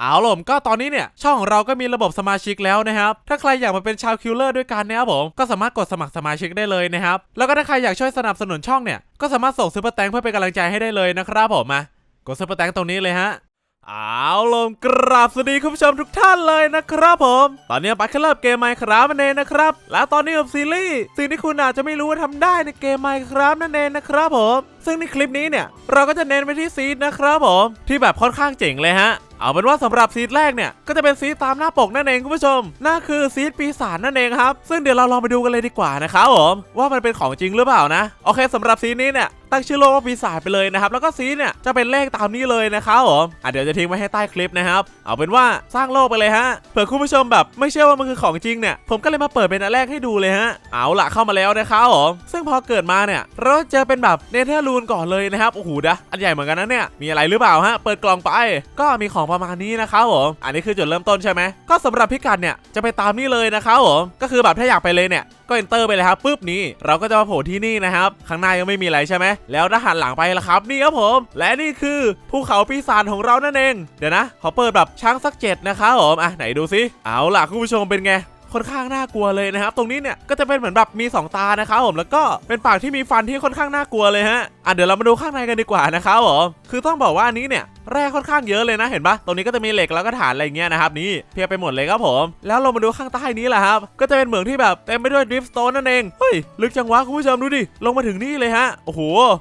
เอาล่ะก็ตอนนี้เนี่ย ช่องของเราก็มีระบบสมาชิกแล้วนะครับ ถ้าใครอยากมาเป็นชาวคิลเลอร์ด้วยกันนะครับผม ก็สามารถกดสมัครสมาชิกได้เลยนะครับ แล้วก็ถ้าใครอยากช่วยสนับสนุนช่องเนี่ย ก็สามารถส่งซูเปอร์แตงเพื่อเป็นกำลังใจให้ได้เลยนะครับผมมากดซูเปอร์แตงตรงนี้เลยฮะเอาลมกราบสวัสดีคุณผู้ชมทุกท่านเลยนะครับผม ตอนนี้ปักเคลิบเกมไมค์ครับนั่นเองนะครับ และตอนนี้กับซีรีส์สิ่งที่คุณอาจจะไม่รู้ว่าทำได้ในเกมไมค์ครับนั่นเองนะครับผม ซึ่งในคลิปนี้เนี่ย เราก็จะเน้นไปที่ซีดนะครับผม ที่แบบค่อนข้างเจ๋งเลยฮะเอาเป็นว่าสำหรับซีดแรกเนี่ย ก็จะเป็นซีดตามหน้าปกนั่นเองคุณผู้ชมนั่นคือซีดปีศาจนั่นเองครับ ซึ่งเดี๋ยวเราลองไปดูกันเลยดีกว่านะครับผมว่ามันเป็นของจริงหรือเปล่านะ โอเคสำหรับซีดนี้เนี่ยตั้งชื่อโลกว่าปีศาจไปเลยนะครับ แล้วก็ซีดเนี่ยจะเป็นเลขตามนี้เลยนะครับผมอะเดี๋ยวจะทิ้งไว้ให้ใต้คลิปนะครับ เอาเป็นว่าสร้างโลกไปเลยฮะเผื่อคุณผู้ชมแบบไม่เชื่อว่ามันคือของจริงเนี่ย ผมก็เลยมาเปิดเป็นอันแรกให้ดูเลยฮะเอาละเข้ามาแล้วนะครับผมซึ่งพอเกิดมาเนี่ยเราเจอเป็นแบบเนเธอร์ลูนก่อนเลยนะครับโอ้โหดะอันใหญ่เหมือนกันนะเนี่ยมีอะไรหรือเปล่าฮะเปิดกล่องไป ก็มีของประมาณนี้นะครับผมอันนี้คือจุดเริ่มต้นใช่ไหมก็สำหรับพิกัดเนี่ยจะไปตามนี่เลยนะครับผมก็คือแบบถ้าอยากไปเลยเนี่ยก็ enter ไปเลยครับปุ๊บนี่เราก็จะมาโผล่ที่นี่นะครับข้างหน้ายังไม่มีอะไรใช่ไหมแล้วถ้าหันหลังไปละครับนี่ครับผม และนี่คือภูเขาปีศาจของเรานั่นเอง เดี๋ยวนะขอเปิดแบบช้างสักเจ็ดนะครับผมอะไหนดูซิเอาล่ะคุณผู้ชมเป็นไงค่อนข้างน่ากลัวเลยนะครับ ตรงนี้เนี่ยก็จะเป็นเหมือนแบบมี 2 ตานะครับผมแล้วก็เป็นปากที่มีฟันที่ค่อนข้างน่ากลัวเลยฮะ อะเดี๋ยวเรามาดูข้างในกันดีกว่านะครับผมคือต้องบอกว่าอันนี้เนี่ยแร่ค่อนข้างเยอะเลยนะเห็นปะตรงนี้ก็จะมีเหล็กแล้วก็ฐานอะไรเงี้ยนะครับนี่เพียบไปหมดเลยครับผม แล้วเรามาดูข้างใต้นี้แหละครับ ก็จะเป็นเหมืองที่แบบเต็มไปด้วยดริฟต์สโตนนั่นเอง เฮ้ย ลึกจังวะคุณผู้ชมดูดิ ลงมาถึงนี่เลยฮะ โอ้โห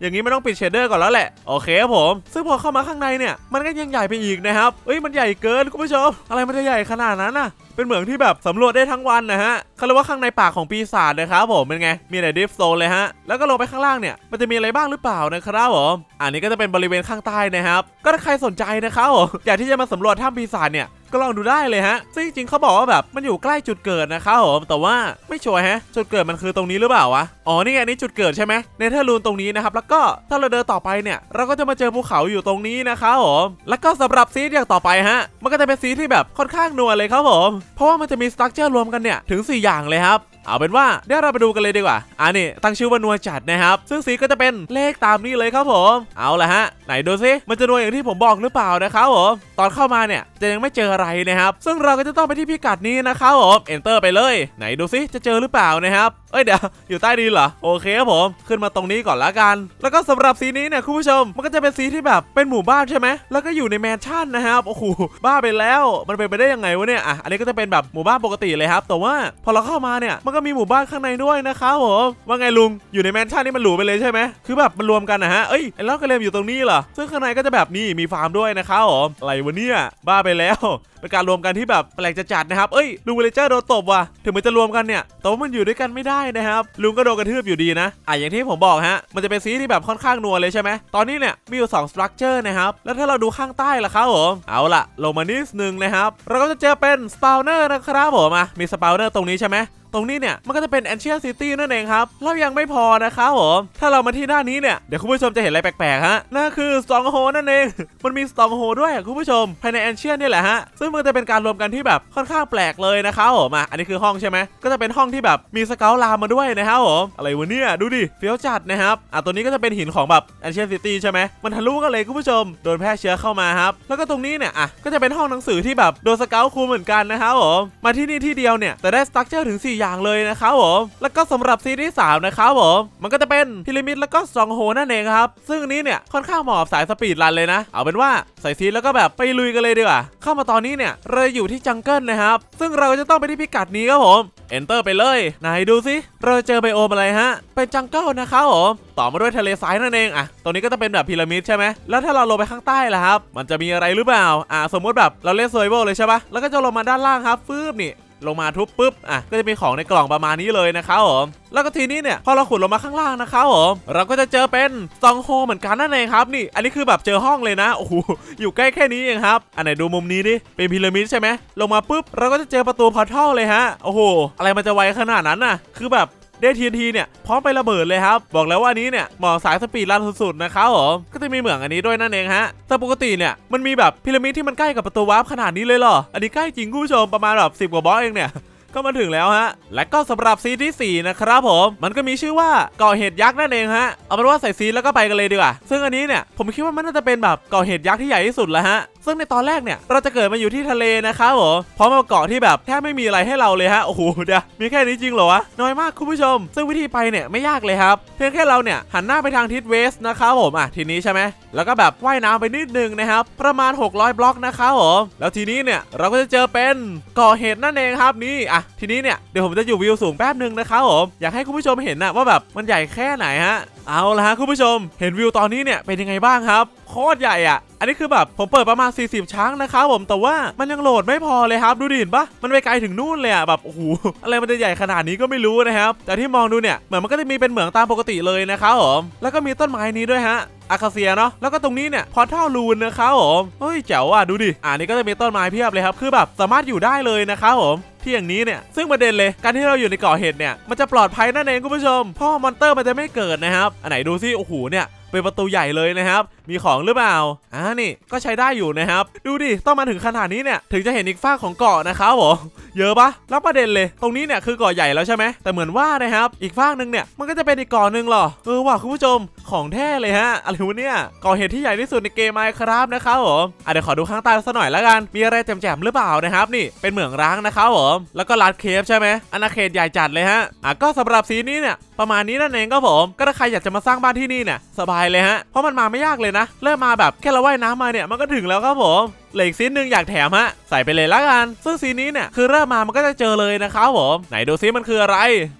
อย่างนี้ไม่ต้องปิดเชดเดอร์ก่อนแล้วแหละ โอเคครับผม ซึ่งพอเข้ามาข้างในเนี่ย มันก็ยังใหญ่ไปอีกนะครับ เอ้ย มันใหญ่เกินคุณผู้ชม อะไรมันจะใหญ่ขนาดนั้นน่ะเป็นเหมืองที่แบบสำรวจได้ทั้งวันนะฮะ เขาเรียกว่าข้างในปากของปีศาจนะครับผมเป็นไง มีแต่ดิฟโซนเลยฮะ แล้วก็ลงไปข้างล่างเนี่ย มันจะมีอะไรบ้างหรือเปล่านะครับผม อันนี้ก็จะเป็นบริเวณข้างใต้นะครับ ก็ถ้าใครสนใจนะครับผมอยากที่จะมาสำรวจถ้ำปีศาจเนี่ย ก็ลองดูได้เลยฮะซึ่งจริงเขาบอกว่าแบบมันอยู่ใกล้จุดเกิดนะครับผมแต่ว่าไม่ชัวร์ฮะ จุดเกิดมันคือตรงนี้หรือเปล่าวะอ๋อนี่ไงนี่จุดเกิดใช่ไหมเนเธอร์ลูนตรงนี้นะครับแล้วก็ถ้าเราเดินต่อไปเนี่ยเราก็จะมาเจอภูเขาอยู่ตรงนี้นะครับผมแล้วก็สำหรับซีดอย่างต่อไปฮะ มันก็จะเป็นซีที่แบบค่อนข้างนัวเลยครับผมเพราะว่ามันจะมีสตรักเจอร์รวมกันเนี่ยถึง 4 อย่างเลยครับ เอาเป็นว่าเดี๋ยวเราไปดูกันเลยดีกว่าอ่านี่ตั้งชื่อว่านัวจัดนะครับ ซึ่งสีก็จะเป็นเลขตามนี้เลยครับผม เอาละฮะ ไหนดูซิมันจะนัวอย่างที่ผมบอกหรือเปล่านะครับผมตอนเข้ามาเนี่ยจะยังไม่เจออะไรนะครับ ซึ่งเราก็จะต้องไปที่พิกัดนี้นะครับผมเอนเตอร์ไปเลย ไหนดูซิจะเจอหรือเปล่านะครับเอ้ยเดี๋ยวอยู่ใต้ดินเหรอ โอเคครับผมขึ้นมาตรงนี้ก่อนละกัน แล้วก็สำหรับสีนี้เนี่ยคุณผู้ชม มันก็จะเป็นสีที่แบบเป็นหมู่บ้านใช่ไหมแล้วก็อยู่ในแมนชั่นนะครับโอ้โหบ้าไปแล้วมันเป็นไปได้ยังไงวะเนี่ยอะอันนี้ก็จะเป็นแบบหมู่บ้านปกติเลยครับ แต่ว่าพอเราเข้ามาเนี่ยมันก็มีหมู่บ้านข้างในด้วยนะครับผมว่าไงลุงอยู่ในแมนชั่นนี่มันหรูไปเลยใช่ไหมคือแบบมันรวมกันนะฮะเอ้ยไอ้ล็อกกระเลมอยู่ตรงนี้เหรอซึ่งข้างในก็จะแบบนี่มีฟาร์มด้วยนะครับผมอะไรวะเนี่ยบ้าไปแล้วเป็นการรวมกันที่แบบแปลกจะจัดนะครับเอ้ยลุงวิลเลเจอร์โดนตบว่ะถึงมันจะรวมกันเนี่ยแต่ว่ามันอยู่ด้วยกันไม่ได้นะครับลุงก็โดนกระทืบอยู่ดีนะอะอย่างที่ผมบอกฮะมันจะเป็นซีที่แบบค่อนข้างนัวเลยใช่ไหมตอนนี้เนี่ยมีอยู่2 structure นะครับแล้วถ้าเราดูข้างใต้ล่ะครับผมเอาล่ะลงมานิดนึงนะครับเราก็จะเจอเป็นสปาวเนอร์นะครับผมอะมีสปาวเนอร์ตรงนี้ใช่ไหมตรงนี้เนี่ยมันก็จะเป็น Ancient City นั่นเองครับเรายังไม่พอนะครับผมถ้าเรามาที่ด้านนี้เนี่ยเดี๋ยวคุณผู้ชมจะเห็นอะไรแปลกๆฮะนั่นคือ Stronghold นั่นเอง มันมี Stronghold ด้วยคุณผู้ชมภายใน Ancient เนี่แหละฮะซึ่งมันจะเป็นการรวมกันที่แบบค่อนข้างแปลกเลยนะครับผมอะอันนี้คือห้องใช่ไหมก็จะเป็นห้องที่แบบมีสเกลลามมาด้วยนะครับผมอะไรวะเนี่ยดูดิเฟี้ยวจัดนะครับอะตัวนี้ก็จะเป็นหินของแบบ Ancient City ใช่ไหมมันทะลุกันเลยคุณผู้ชมโดนแพร่เชื้อเข้ามาครับแล้วก็ตรงนี้เนี่ยอะก็จะเป็นห้องหนังสือที่แบบโดนสเกลคูเหมือนกันนะครับผมมาที่นี่ที่เดียวเนี่ยแต่ได้สตั๊กเจอร์ถึง4อย่างเลยนะครับผมแล้วก็สำหรับซีรีส์สามนะครับผมมันก็จะเป็นพีระมิดแล้วก็สองโฮนั่นเองครับซึ่งนี้เนี่ยค่อนข้างเหมาะสายสปีดรันเลยนะ เอาเป็นว่าใส่ซีดแล้วก็แบบไปลุยกันเลยดีกว่าเข้ามาตอนนี้เนี่ยเราอยู่ที่จังเกิลนะครับ ซึ่งเราจะต้องไปที่พิกัดนี้ครับผม enter ไปเลยไหนดูสิเราเจอไบโอมอะไรฮะ เป็นจังเกิลนะครับผมต่อมาด้วยทะเลทรายนั่นเองอะตรงนี้ก็จะเป็นแบบพีระมิดใช่ไหมแล้วถ้าเราลงไปข้างใต้ล่ะครับ มันจะมีอะไรหรือเปล่าอะสมมติแบบเราเล่นเซอร์ไวเลยใช่ปะแล้วก็จะลงมาด้านล่างครับฟืบนี่ ลงมาทุบปุ๊บอะก็จะมีของในกล่องประมาณนี้เลยนะครับผมแล้วก็ทีนี้เนี่ยพอเราขุดลงมาข้างล่างนะครับผมเราก็จะเจอเป็นซองโฮเหมือนกันนั่นเองครับนี่ อันนี้คือแบบเจอห้องเลยนะโอ้โหอยู่ใกล้แค่นี้เองครับอันไหนดูมุมนี้ดิเป็นพีระมิดใช่ไหมลงมาปุ๊บเราก็จะเจอประตูพอร์ทัลเลยฮะโอ้โหอะไรมันจะไวขนาดนั้นน่ะคือแบบ ได้ทีทีเนี่ยพร้อมไประเบิดเลยครับ บอกแล้วว่านี้เนี่ยเหมาะสายสปีดรันสุดๆนะครับผมก็จะมีเหมืองอันนี้ด้วยนั่นเองฮะแต่ปกติเนี่ยมันมีแบบพีระมิดที่มันใกล้กับประตูวาร์ปขนาดนี้เลยเหรออันนี้ใกล้จริงคุณผู้ชมประมาณแบบสิบกว่าบอสเองเนี่ย ก็มาถึงแล้วฮะ และก็สำหรับซีที่4นะครับผม มันก็มีชื่อว่าเกาะเห็ดยักษ์นั่นเองฮะ เอาเป็นว่าใส่ซีแล้วก็ไปกันเลยดีกว่า ซึ่งอันนี้เนี่ยผมคิดว่ามันน่าจะเป็นแบบเกาะเห็ดยักษ์ที่ใหญ่ที่สุดแล้วฮะ ซึ่งในตอนแรกเนี่ยเราจะเกิดมาอยู่ที่ทะเลนะครับผมพร้อมกับเกาะที่แบบแทบไม่มีอะไรให้เราเลยฮะ โอ้โหเดี๋ยวมีแค่นี้จริงเหรอวะ น้อยมากคุณผู้ชม ซึ่งวิธีไปเนี่ยไม่ยากเลยครับ เพียงแค่เราเนี่ยหันหน้าไปทางทิศเวสต์นะครับผมอะทีนี้ใช่ไหมแล้วก็แบบว่ายน้ำไปนิดนึงนะครับ ประมาณ 600 บล็อกนะครับผมแล้วทีนี้เนี่ยเราก็จะเจอเป็นก่อเหตุนั่นเองครับนี่อะทีนี้เนี่ยเดี๋ยวผมจะอยู่วิวสูงแป๊บหนึ่งนะครับผมอยากให้คุณผู้ชมเห็นนะว่าแบบมันใหญ่แค่ไหนฮะเอาละฮะคุณผู้ชมเห็นวิวตอนนี้เนี่ยเป็นยังไงบ้างครับโคตรใหญ่อะ อันนี้คือแบบผมเปิดประมาณ 40 ช้างนะครับผม แต่ว่ามันยังโหลดไม่พอเลยครับ ดูดินปะมันไปไกลถึงนู่นเลยอะ แบบโอ้โห อะไรมันจะใหญ่ขนาดนี้ก็ไม่รู้นะครับ แต่ที่มองดูเนี่ย เหมือนมันก็จะมีเป็นเหมืองตามปกติเลยนะครับผม แล้วก็มีต้นไม้นี้ด้วยฮะอาคาเซียเนาะแล้วก็ตรงนี้เนี่ยพอท่อรูนนะครับผมเฮ้ยแจ๋วอะดูดิอ่านี่ก็จะมีต้นไม้เพียบเลยครับ คือแบบสามารถอยู่ได้เลยนะครับผมที่อย่างนี้เนี่ยซึ่งประเด็นเลยการที่เราอยู่ในเกาะเห็ดเนี่ยมันจะปลอดภัยนั่นเองคุณผู้ชมเพราะว่ามอนเตอร์มันจะไม่เกิดนะครับอันไหนดูซิโอ้โหเนี่ย เป็นประตูใหญ่เลยนะครับ มีของหรือเปล่า อ่านี่ก็ใช้ได้อยู่นะครับ ดูดิ ต้องมาถึงขนาดนี้เนี่ย ถึงจะเห็นอีกฝ้าของเกาะนะครับผมเยอะปะแล้วประเด็นเลย ตรงนี้เนี่ยคือเกาะใหญ่แล้วใช่ไหม แต่เหมือนว่านะครับ อีกฝ้าหนึ่งเนี่ย มันก็จะเป็นอีกเกาะหนึ่งหรอ เออว่ะคุณผู้ชม ของแท้เลยฮะ อะไรวะเนี่ยเกาะเห็ดที่ใหญ่ที่สุดในเกมไมครับนะครับผมอะเดี๋ยวขอดูข้างใต้สักหน่อยแล้วกัน มีอะไรแจ่มๆหรือเปล่านะครับ นี่ เป็นเหมืองร้างนะครับผม แล้วก็ร้านเคฟใช่ไหมอาณาเขตใหญ่จัดเลยฮะ อะก็สำหรับสีนี้เนี่ย ประมาณนี้นั่นเองก็ผม ก็ถ้าใครอยากจะมาสร้างบ้านที่นี่เนี่ยสบายเลยฮะ เพราะมันมาไม่ยากเลยนะ เริ่มมาแบบแค่เราว่ายน้ำมาเนี่ยมันก็ถึงแล้วครับผมเหล็กซีนหนึ่งอยากแถมฮะ ใส่ไปเลยละกัน ซึ่งซีนนี้เนี่ยคือเริ่มมามันก็จะเจอเลยนะครับผม ไหนดูซิมันคืออะไร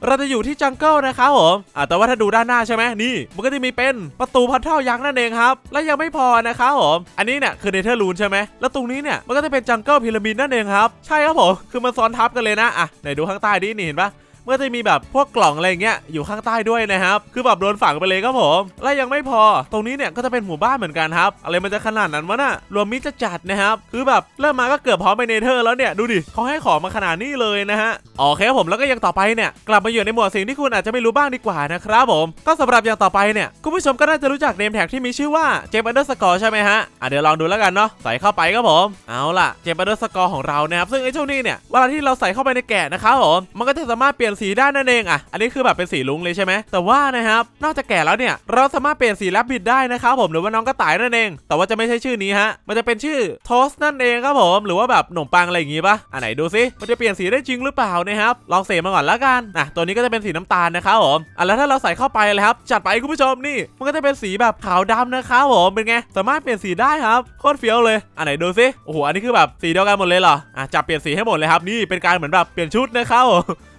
เราจะอยู่ที่จังเกิลนะครับผมอะแต่ว่าถ้าดูด้านหน้าใช่ไหมนี่ มันก็จะมีเป็นประตูพัทเท่ายักษ์นั่นเองครับ และยังไม่พอนะครับผม อันนี้เนี่ยคือเนเธอร์ลูนใช่ไหมแล้วตรงนี้เนี่ยมันก็จะเป็นจังเกิลพีระมิดนั่นเองครับ ใช่ครับผม คือมันซ้อนทับกันเลยนะอะไหนดูข้างใต้ดินี่เห็นปะ มื่อจะมีแบบพวกกล่องอะไรเงี้ยอยู่ข้างใต้ด้วยนะครับคือแบบโดนฝังไปเลยครับผม และยังไม่พอ ตรงนี้เนี่ยก็จะเป็นหมู่บ้านเหมือนกันครับ อะไรมันจะขนาดนั้นวะน่ะรวมมิตรจะจัดนะครับคือแบบเริ่มมาก็เกือบพร้อมไปเนเธอร์แล้วเนี่ยดูดิเขาให้ของมาขนาดนี้เลยนะฮะ โอเคครับผมแล้วก็ยังต่อไปเนี่ยกลับมาอยู่ในหมวดสิ่งที่คุณอาจจะไม่รู้บ้างดีกว่านะครับผมก็สำหรับอย่างต่อไปเนี่ยคุณผู้ชมก็น่าจะรู้จักเนมแท็กที่มีชื่อว่าเจมอันเดอร์สกอร์ใช่ไหมฮะอะเดี๋ยวลองดูแล้วกันเนาะใส่เข้าไปครับผมเอาล่ะเจมอันเดอร์สกอร์ของเรานะครับซึ่งไอ้เจ้านี่เนี่ยเวลาที่เราใส่เข้าไปในแกะนะครับผมมันก็จะสามารถเปลี่ยนสีได้นั่นเองอะอันนี้คือแบบเป็นสีลุงเลยใช่ไหมแต่ว่านะครับนอกจากแกะแล้วเนี่ยเราสามารถเปลี่ยนสีแลบบิดได้นะครับผมหรือว่าน้องกระต่ายนั่นเอง แต่ว่าจะไม่ใช่ชื่อนี้ฮะมันจะเป็นชื่อโทสนั่นเองครับผมหรือว่าแบบขนมปังอะไรอย่างงี้ปะอันไหนดูซิมันจะเปลี่ยนสีได้จริงหรือเปล่านะครับลองเสกมาก่อนแล้วกันอะตัวนี้ก็จะเป็นสีน้ำตาลนะครับผมอะแล้วถ้าเราใส่เข้าไปเลยครับจัดไปคุณผู้ชมนี่ มันก็จะเป็นสีแบบขาวดำนะครับผมเป็นไงสามารถเปลี่ยนสีได้ครับโคตรเฟี้ยวเลยอันไหนดูซิโอ้โหอันนี้คือแบบสีเดียวกันหมดเลยเหรออะจับเปลี่ยนสีให้หมดเลยครับนี่เป็นการเหมือนแบบเปลี่ยนชุดนะครับ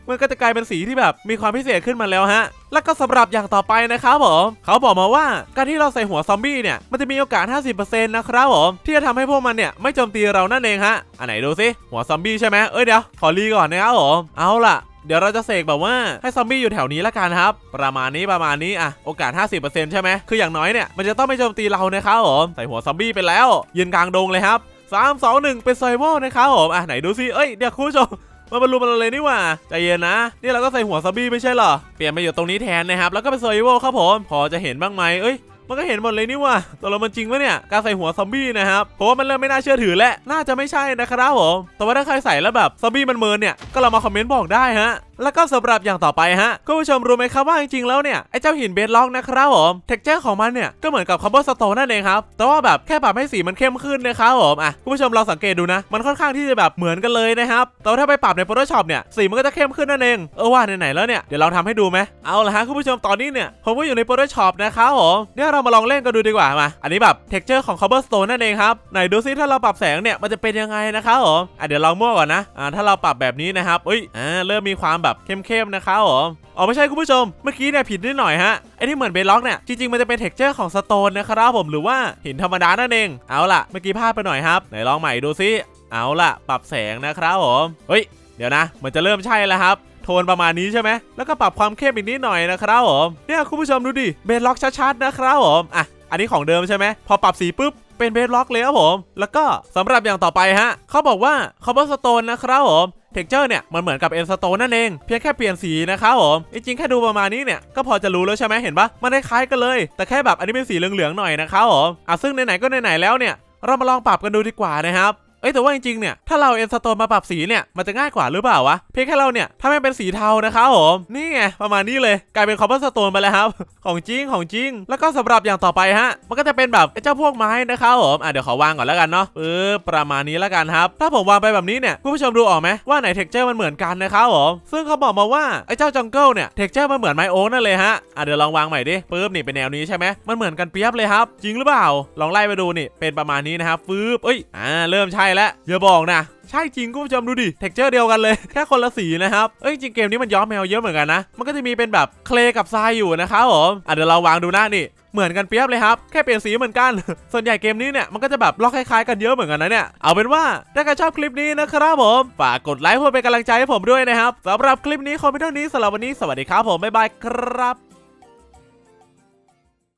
มันก็จะกลายเป็นสีที่แบบมีความพิเศษขึ้นมาแล้วฮะ แล้วก็สำหรับอย่างต่อไปนะครับผมเขาบอกมาว่าการที่เราใส่หัวซอมบี้เนี่ยมันจะมีโอกาส 50%นะครับผมที่จะทำให้พวกมันเนี่ยไม่โจมตีเรานั่นเองฮะอันไหนดูซิหัวซอมบี้ใช่ไหมเอ้ยเดี๋ยวขอรีก่อนนะครับผมเอาล่ะเดี๋ยวเราจะเสกแบบว่าให้ซอมบี้อยู่แถวนี้ละกันครับ ประมาณนี้ประมาณนี้อะโอกาส 50%ใช่ไหมคืออย่างน้อยเนี่ยมันจะต้องไม่โจมตีเรานะครับผมใส่หัวซอมบี้ไปแล้ว ยืนกลางดงเลยครับสามสองหนึ่งเป็นไซโวนะครับผมอะไหนดูซิเอ้ยเดี๋ยวคุณผู้ชม มันบรรลุมันเลยนี่หว่าใจเย็นนะ นี่เราก็ใส่หัวซอมบี้ไม่ใช่เหรอ เปลี่ยนมาอยู่ตรงนี้แทนนะครับ แล้วก็เป็นโซยโวครับผม พอจะเห็นบ้างไหมเอ้ยมันก็เห็นหมดเลยนี่ว่าตกลงมันจริงปะเนี่ย การใส่หัวซอมบี้นะครับเพราะว่ามันเริ่มไม่น่าเชื่อถือแล้วน่าจะไม่ใช่นะครับผม แต่ว่าถ้าใครใส่แล้วแบบซอมบี้มันเมินเนี่ย ก็เรามาคอมเมนต์บอกได้ฮะ แล้วก็สำหรับอย่างต่อไปฮะคุณผู้ชมรู้ไหมครับว่าจริงๆแล้วเนี่ยไอ้เจ้าหินเบสล็อกนะครับผมเท็กเจอร์ของมันเนี่ยก็เหมือนกับคาร์บอนสโตนนั่นเองครับแต่ว่าแบบแค่ปรับให้สีมันเข้มขึ้นนะครับผมอะคุณผู้ชมลองสังเกตดูนะมันค่อนข้างที่จะแบบเหมือนกันเลยนะครับแต่ถ้าไปปรับใน Photoshop เนี่ยสีมันก็จะเข้มขึ้นนั่นเองเออว่าไหนๆแล้วเนี่ยเดี๋ยวเราทำให้ดูไหมเอาละฮะคุณผู้ชมตอนนี้เนี่ยผมก็อยู่ใน Photoshop นะครับผมเนี่ยเรามาลองเล่นกันดูดีกว่ามาอันนี้แบบเท็กเจอร์ของ cobblestone นั่นเองครับไหนดูซิถ้าเราปรับแสงเนี่ยมันจะเป็นยังไงนะครับผมอะเดี๋ยวลองมั่วก่อนนะอ่าถ้าเราปรับแบบนี้นะครับเอ้ยอ่าเริ่มมีความแบบเข้มๆนะครับผมอ๋อไม่ใช่คุณผู้ชม เมื่อกี้เนี่ยผิดนิดหน่อยฮะไอ้ที่เหมือนเบล็อกเนี่ยจริงๆมันจะเป็นเท็กเจอร์ของสโตนนะครับผมหรือว่าหินธรรมดานั่นเองเอาล่ะเมื่อกี้พลาดไปหน่อยครับไหนลองใหม่ดูซิเอาล่ะ ปรับแสงนะครับผมเฮ้ยเดี๋ยวนะ มันจะเริ่มใช่แล้วครับโทนประมาณนี้ใช่ไหม แล้วก็ปรับความเข้มอีกนิดหน่อยนะครับผม เนี่ยคุณผู้ชมดูดิ เบสล็อกชัดๆนะครับผม อะ อันนี้ของเดิมใช่ไหม พอปรับสีปุ๊บ เป็นเบสล็อกเลยครับผม แล้วก็สำหรับอย่างต่อไปฮะ เขาบอกว่าคาร์บอสโตนนะครับผม เท็กเจอร์เนี่ยมันเหมือนกับเอ็นสโตนนั่นเองเพียงแค่เปลี่ยนสีนะครับผมจริงๆแค่ดูประมาณนี้เนี่ยก็พอจะรู้แล้วใช่ไหมเห็นปะมันคล้ายกันเลย แต่แค่แบบอันนี้เป็นสีเหลืองๆหน่อยนะครับผมอะซึ่งไหนๆก็ไหนๆแล้วเนี่ยเรามาลองปรับกันดูดีกว่านะครับ เอ้ยแต่ว่าจริงๆเนี่ยถ้าเราเอ็นสโตนมาปรับสีเนี่ยมันจะง่ายกว่าหรือเปล่าวะเพียงแค่เราเนี่ยถ้ามันเป็นสีเทานะครับผมนี่ไงประมาณนี้เลยกลายเป็นคอมเบอร์สโตนไปแล้วครับ ของจริงของจริง แล้วก็สำหรับอย่างต่อไปฮะ มันก็จะเป็นแบบไอ้เจ้าพวกไม้นะครับผมอะเดี๋ยวขอวางก่อนแล้วกันเนาะเออประมาณนี้แล้วกันครับ ถ้าผมวางไปแบบนี้เนี่ยคุณผู้ชมดูออกไหมว่าไหนเท็กเจอร์มันเหมือนกันนะครับผมซึ่งเขาบอกมาว่าไอ้เจ้าจังเกิลเนี่ยเท็กเจอร์มันเหมือนไม้โอ๊กนั่นเลยฮะอะเดี๋ยวลองวางใหม่ดิปึ๊บนี่เป็นแนวนี้ใช่ไหมมันเหมือนกันเปียบเลยครับ จริงหรือเปล่า ลองไล่ไปดูนี่เป็นประมาณนี้นะครับฟืบเอ้ยอ่าเริ่มใช่แล้วอย่าบอกนะใช่จริงคุณผู้ชมดูดิเท็กเจอร์เดียวกันเลย แค่คนละสีนะครับ เอ้ยจริงเกมนี้มันย้อมแมวเยอะเหมือนกันนะ มันก็จะมีเป็นแบบเคลกับทรายอยู่นะครับผมอะเดี๋ยวเราวางดูหน้านี่เหมือนกันเปียบเลยครับ แค่เปลี่ยนสีเหมือนกัน ส่วนใหญ่เกมนี้เนี่ย มันก็จะแบบล็อกคล้ายๆกันเยอะเหมือนกันนะเนี่ย เอาเป็นว่า ถ้าใครชอบคลิปนี้นะครับผม ฝากกดไลค์เพื่อเป็นกำลังใจให้ผมด้วยนะครับสำหรับคลิปนี้คอมพิวเตอร์นี้สำหรับวันนี้สวัสดีครับผมบ๊ายบายครับ